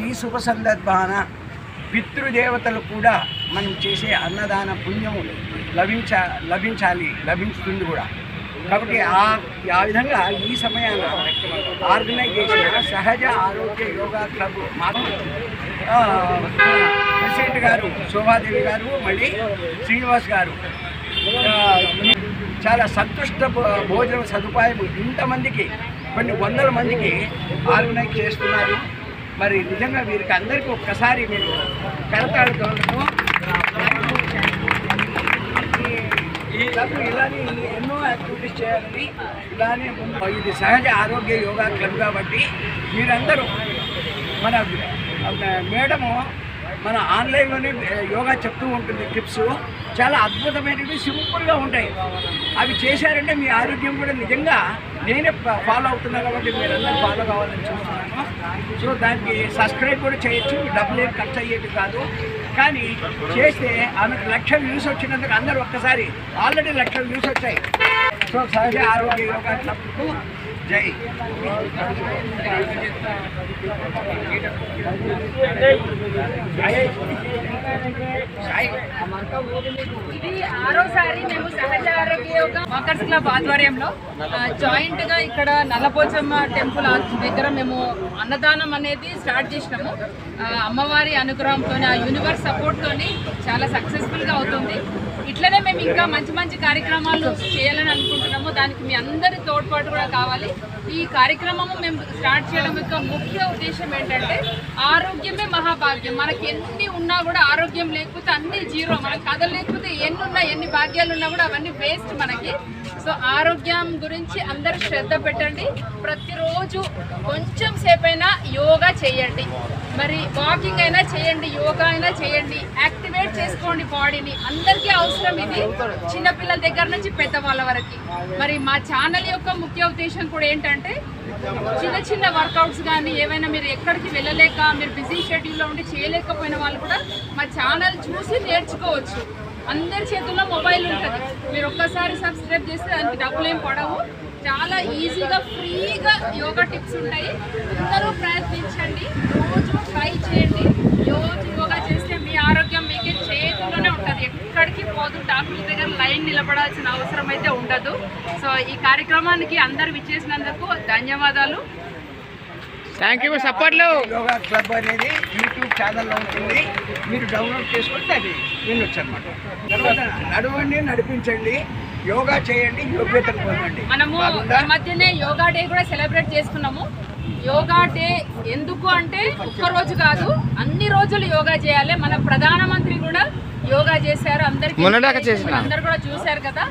ఈ శుభ సందర్భాన పితృదేవతలు కూడా మనం చేసే అన్నదాన పుణ్యం లభించ లభించాలి లభించుతుంది కూడా. కాబట్టి ఆ ఆ విధంగా ఈ సమయాన ఆర్గనైజ్ చేసిన సహజ ఆరోగ్య యోగా క్లబ్ ఆ, ప్రెసిడెంట్ గారు శోభాదేవి గారు మళ్ళీ శ్రీనివాస్ గారు చాలా సంతుష్ట భోజన సదుపాయం ఇంతమందికి కొన్ని వందల మందికి ఆర్గనైజ్ చేస్తున్నారు. మరి నిజంగా వీరికి అందరికీ ఒక్కసారి మీరు కరతాళ గౌరవం ఈ ఇలానే ఎన్నో యాక్టివిటీస్ చేయాలని ఇలానే ముందు ఇది సహజ ఆరోగ్య యోగా క్లబ్ కాబట్టి మీరందరూ మన మేడము మన ఆన్లైన్లోనే యోగా చెప్తూ ఉంటుంది టిప్స్. చాలా అద్భుతమైనవి సింపుల్గా ఉంటాయి. అవి చేశారంటే మీ ఆరోగ్యం కూడా నిజంగా నేనే ఫాలో అవుతున్నా కాబట్టి మీరందరూ ఫాలో కావాలని చూస్తున్నాను. సో దానికి సబ్స్క్రైబ్ కూడా చేయొచ్చు డబ్బులు ఏం ఖర్చు అయ్యేది కాదు. కానీ చేస్తే ఆమెకు లక్ష వ్యూస్ వచ్చినందుకు అందరూ ఒక్కసారి ఆల్రెడీ లక్ష వ్యూస్ వచ్చాయి. సో సహజ ఆరోగ్య యోగా క్లబ్కు జై. ఇది ఆరోసారి మేము సహజ ఆరోగ్య యోగా వాకర్స్ క్లబ్ ఆధ్వర్యంలో జాయింట్గా ఇక్కడ నల్లపోచమ్మ టెంపుల్ ఆ- దగ్గర మేము అన్నదానం అనేది స్టార్ట్ చేసినాము. అమ్మవారి అనుగ్రహంతో ఆ యూనివర్స్ సపోర్ట్తో చాలా సక్సెస్ఫుల్గా అవుతుంది. ఇట్లనే మేము ఇంకా మంచి మంచి కార్యక్రమాలు చేయాలని అనుకుంటున్నాము. దానికి మీ అందరి తోడ్పాటు కూడా కావాలి. ఈ కార్యక్రమము మేము స్టార్ట్ చేయడం యొక్క ముఖ్య ఉద్దేశం ఏంటంటే ఆరు మహాభాగ్యం మనకి ఎన్ని ఉన్నా కూడా ఆరోగ్యం లేకపోతే అన్ని జీరో. మనకి కథలు లేకపోతే ఎన్ని ఉన్నా ఎన్ని భాగ్యాలు ఉన్నా కూడా అవన్నీ వేస్ట్ మనకి. సో ఆరోగ్యం గురించి అందరూ శ్రద్ధ పెట్టండి. ప్రతిరోజు కొంచెం సేపైనా యోగా చేయండి. మరి వాకింగ్ అయినా చేయండి యోగా అయినా చేయండి. యాక్టివేట్ చేసుకోండి బాడీని. అందరికీ అవసరం ఇది చిన్నపిల్లల దగ్గర నుంచి పెద్దవాళ్ళ వరకు. మరి మా ఛానల్ యొక్క ముఖ్య ఉద్దేశం కూడా ఏంటంటే చిన్న చిన్న వర్కౌట్స్ కానీ ఏవైనా మీరు ఎక్కడికి వెళ్ళలేక మీరు బిజీ షెడ్యూల్లో ఉండి చేయలేకపోయిన వాళ్ళు కూడా మా ఛానల్ చూసి నేర్చుకోవచ్చు. అందరి చేతుల్లో మొబైల్ ఉంటుంది. మీరు ఒక్కసారి సబ్స్క్రైబ్ చేస్తే దానికి డబ్బులు ఏం పడవు. చాలా ఈజీగా ఫ్రీగా యోగా టిప్స్ ఉంటాయి. అందరూ ప్రయత్నించండి రోజు ట్రై చేయండి రోజు యోగా చేస్తే మీ ఆరోగ్యం మీకే చేతుల్లోనే ఉంటుంది ఎక్కడికి పోదు డాక్టర్ దగ్గర లైన్ నిలబడాల్సిన అవసరం అయితే ఉండదు. సో ఈ కార్యక్రమానికి అందరు విచ్చేసినందుకు ధన్యవాదాలు. థ్యాంక్ యూ సపోర్ట్లు యోగా క్లబ్ అనేది యూట్యూబ్ ఛానల్లో ఉంటుంది. మీరు డౌన్లోడ్ చేసుకుంటే అది వినొచ్చు అనమాట తర్వాత నడవండి నడిపించండి. యోగా చేయండి యోగ్యతను పొందండి. మనము? ఈ మధ్యనే యోగా డే కూడా సెలబ్రేట్ చేసుకున్నాము. యోగా డే ఎందుకు అంటే ఒక్క రోజు కాదు అన్ని రోజులు యోగా చేయాలి. మన ప్రధానమంత్రి కూడా యోగా చేశారు. అందరికి. అందరు కూడా చూశారు కదా.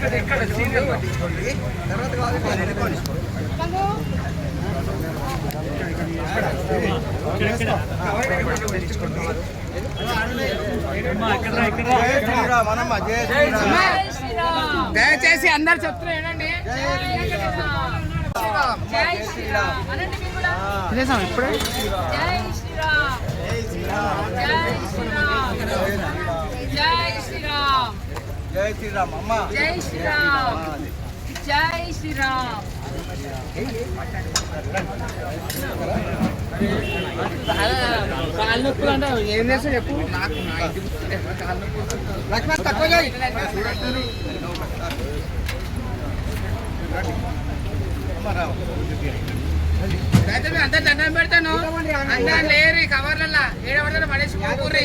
ఇక్కడ పట్టించుకోండి తర్వాత కావాలి దయచేసి అందరు చెప్తున్నారు జై శ్రీరామ్ అనండి మీరు కూడా వినేసాం ఇప్పుడే జై శ్రీరామ్. జై శ్రీరామ్ జై శ్రీరామ్ జై శ్రీరామ్ జై శ్రీరామ్ అమ్మ. జై శ్రీరామ్. జై శ్రీరామ్. కాళ్ళు నొప్పులు అంటే ఏం చేస్తా చెప్పు నాకు నా లక్ష్మణ్ తక్కువ చేయి. మేము అంతా దండం పెడతాను. అందరం లేరు కవర్లలో ఏడ పడతారు పడేసి పోకుర్రి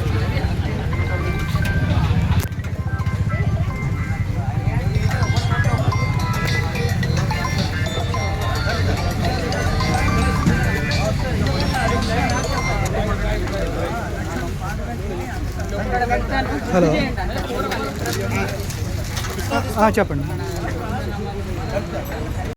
हलो चपड़ी